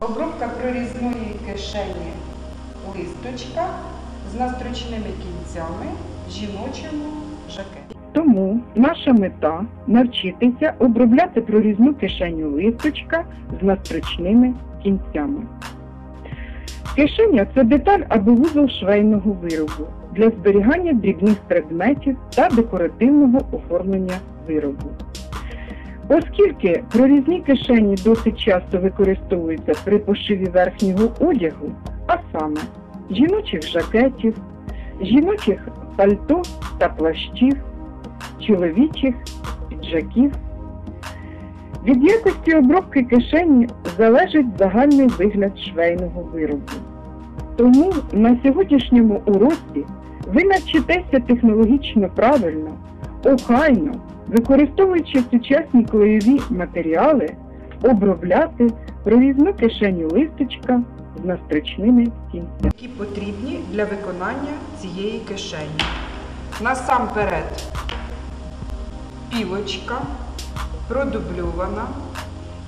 Обробка прорізної кишені листочка з настрочними кінцями в жіночому жакеті. Тому наша мета навчитися обробляти прорізну кишеню листочка з настрочними кінцями. Кишеня це деталь або вузол швейного виробу для зберігання дрібних предметів та декоративного оформлення виробу. Оскільки прорізні кишені досить часто використовуються при пошиві верхнього одягу, а саме жіночих жакетів, жіночих пальто та плащів, чоловічих піджаків. Від якості обробки кишені залежить загальний вигляд швейного виробу. Тому на сьогоднішньому уроці ви навчитеся технологічно правильно, охайно, використовуючи сучасні клеєві матеріали, обробляти прорізну кишеню листочка з настрочними кінцями. які потрібні для виконання цієї кишені. Насамперед пілочка продубльована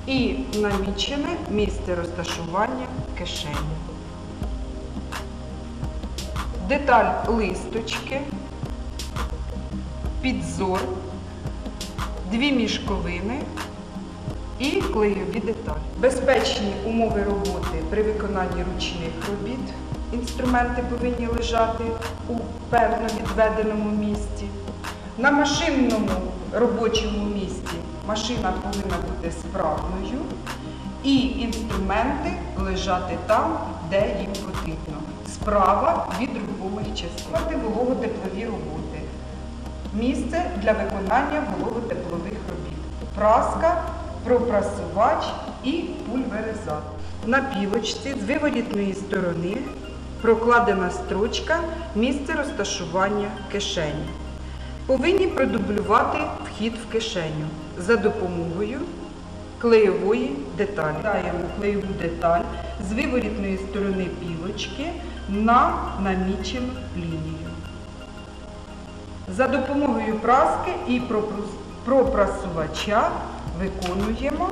і намічене місце розташування кишені. Деталь листочки, підзор, дві мішковини і клейові деталі. Безпечні умови роботи при виконанні ручних робіт. Інструменти повинні лежати у певно відведеному місці. На машинному робочому місці машина повинна бути справною і інструменти лежати там, де їм потрібно. Справа від рухомих частин. Мати вологотеплові роботи. Місце для виконання вологотеплових робіт. Праска, пропрасувач і пульверизатор. На пілочці з виворітної сторони прокладена строчка місце розташування кишені. Повинні продублювати вхід в кишеню за допомогою клеєвої деталі. Даємо клеєву деталь з виворітної сторони пілочки на намічену лінію. За допомогою праски і пропрасувача виконуємо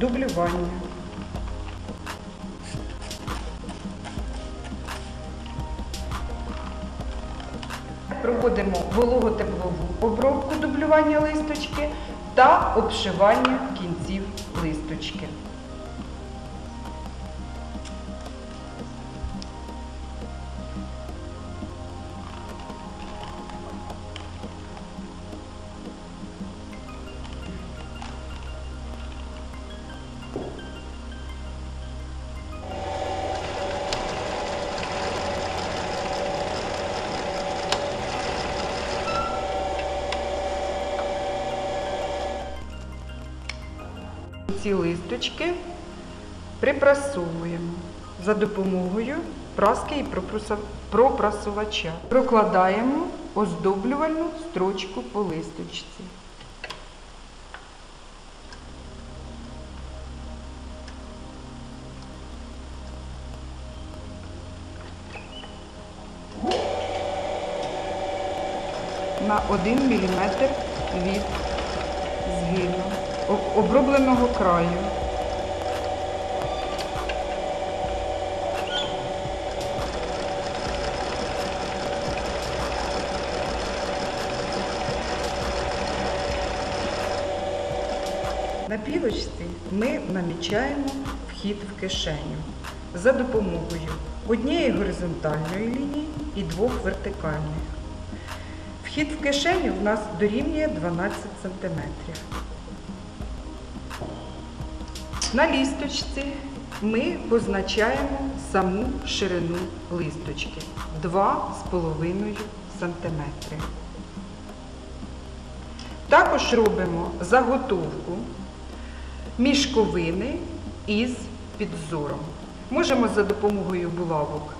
дублювання. Проводимо вологотеплову обробку дублювання листочки та обшивання кінців листочки. Ці листочки припрасовуємо за допомогою праски і пропрасувача. Прокладаємо оздоблювальну строчку по листочці. На 1 мм від згину обробленого краю. На пілочці ми намічаємо вхід в кишеню за допомогою однієї горизонтальної лінії і двох вертикальних. Вхід в кишеню в нас дорівнює 12 см. На лісточці ми позначаємо саму ширину листочки 2,5 см. Також робимо заготовку мішковини із підзором. Можемо за допомогою булавок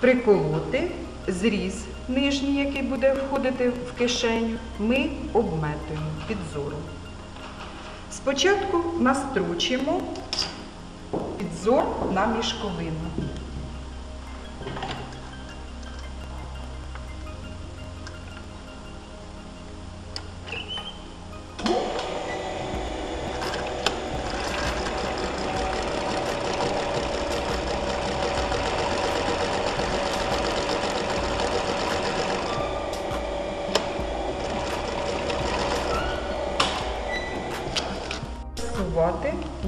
приколоти зріз нижній, який буде входити в кишеню, ми обметуємо підзором. Спочатку настрочимо підзор на мішковину.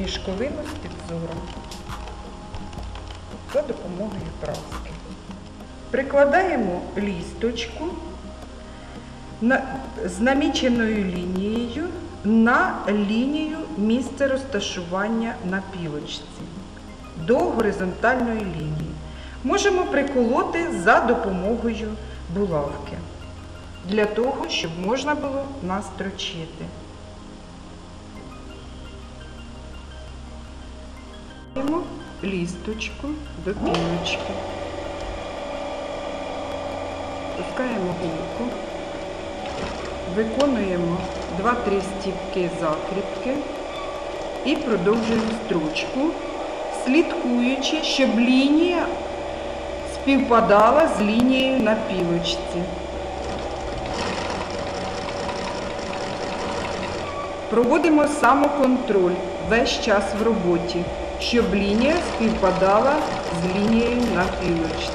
Мішковину з підзором за допомогою праски. Прикладаємо лісточку з наміченою лінією на лінію місця розташування на пілочці до горизонтальної лінії. Можемо приколоти за допомогою булавки для того, щоб можна було настрочити. Ставимо лісточку до пілочки. Пускаємо гулку, виконуємо 2-3 стіпки закріпки і продовжуємо строчку, слідкуючи, щоб лінія співпадала з лінією на пілочці. Проводимо самоконтроль весь час в роботі, щоб лінія співпадала з лінією на пілочці.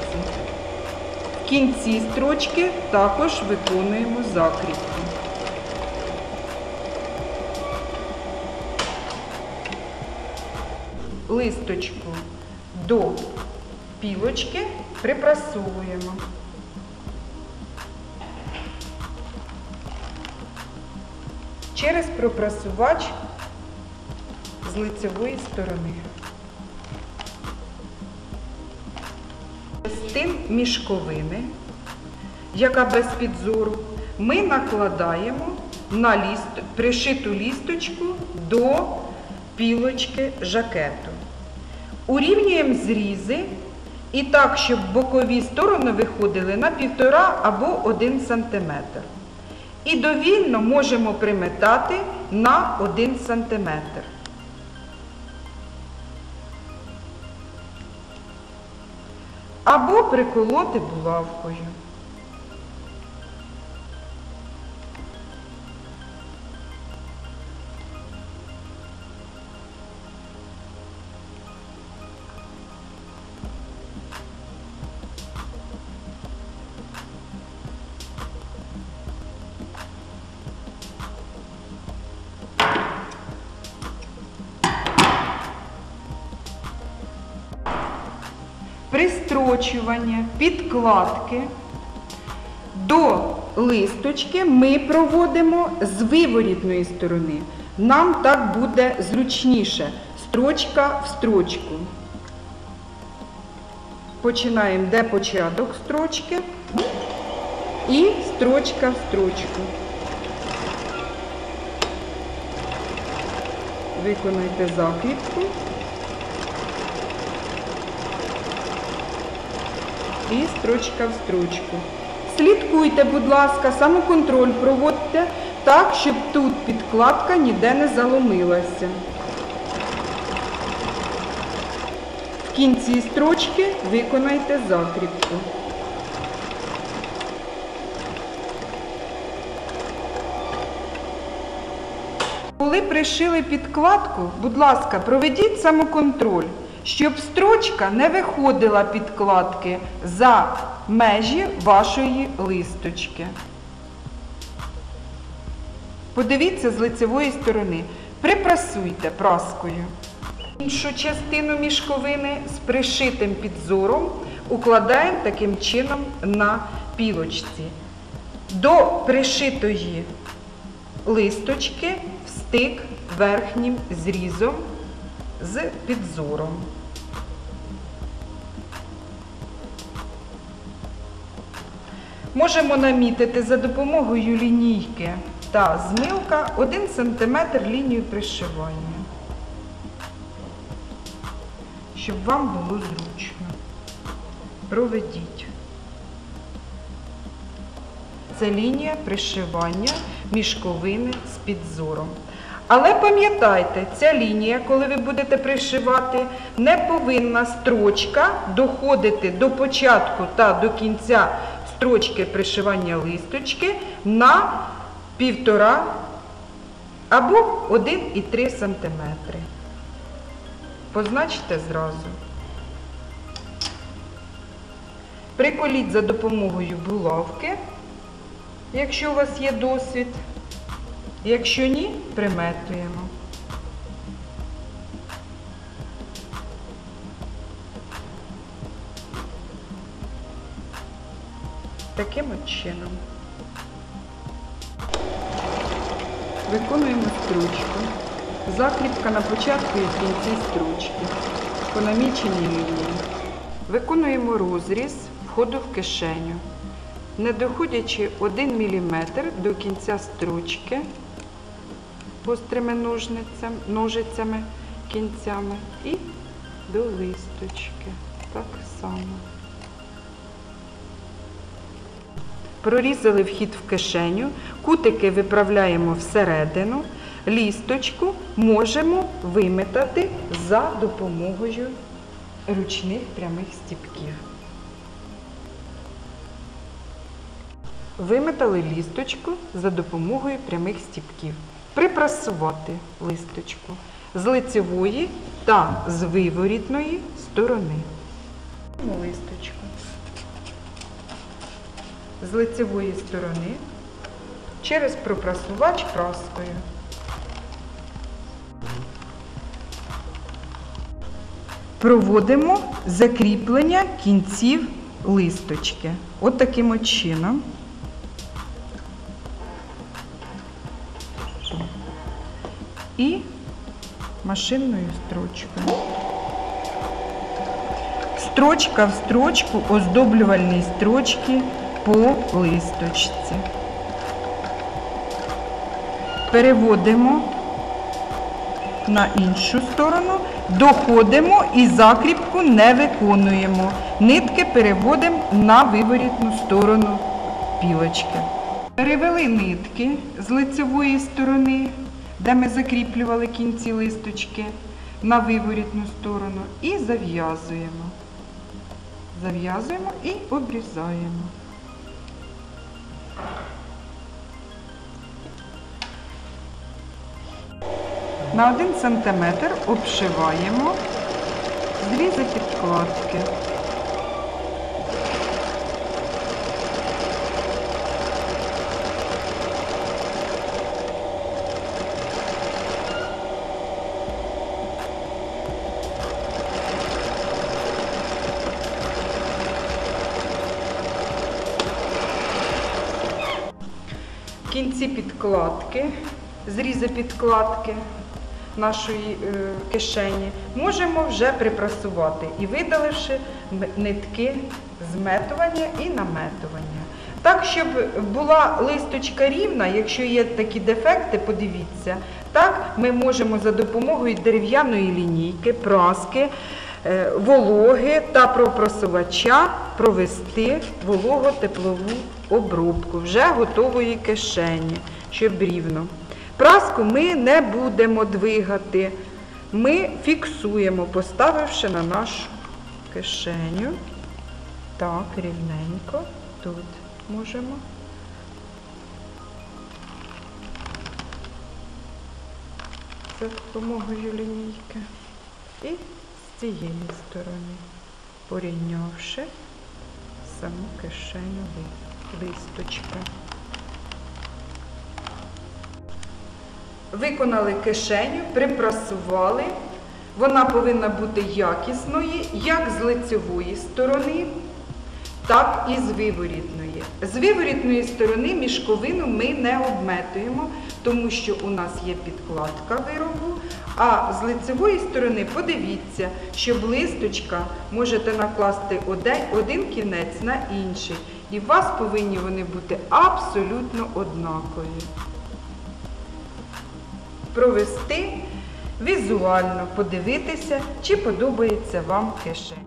В кінці строчки також виконуємо закріпку. Листочку до пілочки припрасовуємо. Через пропрасувач з лицевої сторони. Частин мішковини, яка без підзору, ми накладаємо на ліст, пришиту лісточку до пілочки жакету. Урівнюємо зрізи і так, щоб бокові сторони виходили на 1,5 або 1 см. І довільно можемо приметати на 1 см. Або приколоти булавкою. Пристрочування, підкладки до листочки ми проводимо з виворітної сторони. Нам так буде зручніше. Строчка в строчку. Починаємо де початок строчки і строчка в строчку. Виконайте закріпку. І строчка в строчку. Слідкуйте, будь ласка, самоконтроль проводьте так, щоб тут підкладка ніде не заломилася. В кінці строчки виконайте закріпку. Коли пришили підкладку, будь ласка, проведіть самоконтроль, щоб строчка не виходила підкладки за межі вашої листочки. Подивіться з лицевої сторони. Припрасуйте праскою. Іншу частину мішковини з пришитим підзором укладаємо таким чином на пілочці. До пришитої листочки встик верхнім зрізом з підзором. Можемо намітити за допомогою лінійки та змилка 1 см лінію пришивання, щоб вам було зручно. Проведіть. Це лінія пришивання мішковини з підзором. Але пам'ятайте, ця лінія, коли ви будете пришивати, не повинна строчка доходити до початку та до кінця строчки пришивання листочки на півтора або 1,3 см. Позначте зразу. Приколіть за допомогою булавки, якщо у вас є досвід. Якщо ні, приметуємо. Таким от чином. Виконуємо стручку. Закріпка на початку і в кінці стручки. По наміченій лінії. Виконуємо розріз входу в кишеню, не доходячи 1 мм до кінця стручки гострими ножницями, ножицями, кінцями і до листочки. Так само. Прорізали вхід в кишеню, кутики виправляємо всередину, лісточку можемо виметати за допомогою ручних прямих стіпків. Виметали лісточку за допомогою прямих стіпків. Припрасувати листочку з лицевої та з виворітної сторони. Листочку з лицевої сторони через пропрасувач праскою. Проводимо закріплення кінців листочки. От таким от чином. І машинною строчкою. Строчка в строчку, оздоблювальні строчки по листочці. Переводимо на іншу сторону, доходимо і закріпку не виконуємо. Нитки переводимо на виворітну сторону пілочки. Перевели нитки з лицевої сторони, де ми закріплювали кінці листочки, на виворітну сторону і зав'язуємо. Зав'язуємо і обрізаємо. На 1 см обшиваємо зрізи підкладки. В кінці підкладки, зрізи підкладки нашої е, кишені, можемо вже припрасувати і видаливши нитки зметування і наметування. Так, щоб була листочка рівна, якщо є такі дефекти, подивіться, так ми можемо за допомогою дерев'яної лінійки, праски, е, вологи та пропросувача провести волого-теплову обробку вже готової кишені, щоб рівно. Праску ми не будемо двигати, ми фіксуємо, поставивши на нашу кишеню. Так, рівненько тут можемо. За допомогою лінійки. І з цієї сторони, порівнявши саму кишеню ли- листочка. Виконали кишеню, припрасували. Вона повинна бути якісною, як з лицевої сторони, так і з виворітної. З виворітної сторони мішковину ми не обметуємо, тому що у нас є підкладка виробу. А з лицевої сторони подивіться, щоб листочка можете накласти один кінець на інший. І у вас повинні вони бути абсолютно однакові провести візуально, подивитися, чи подобається вам кишень.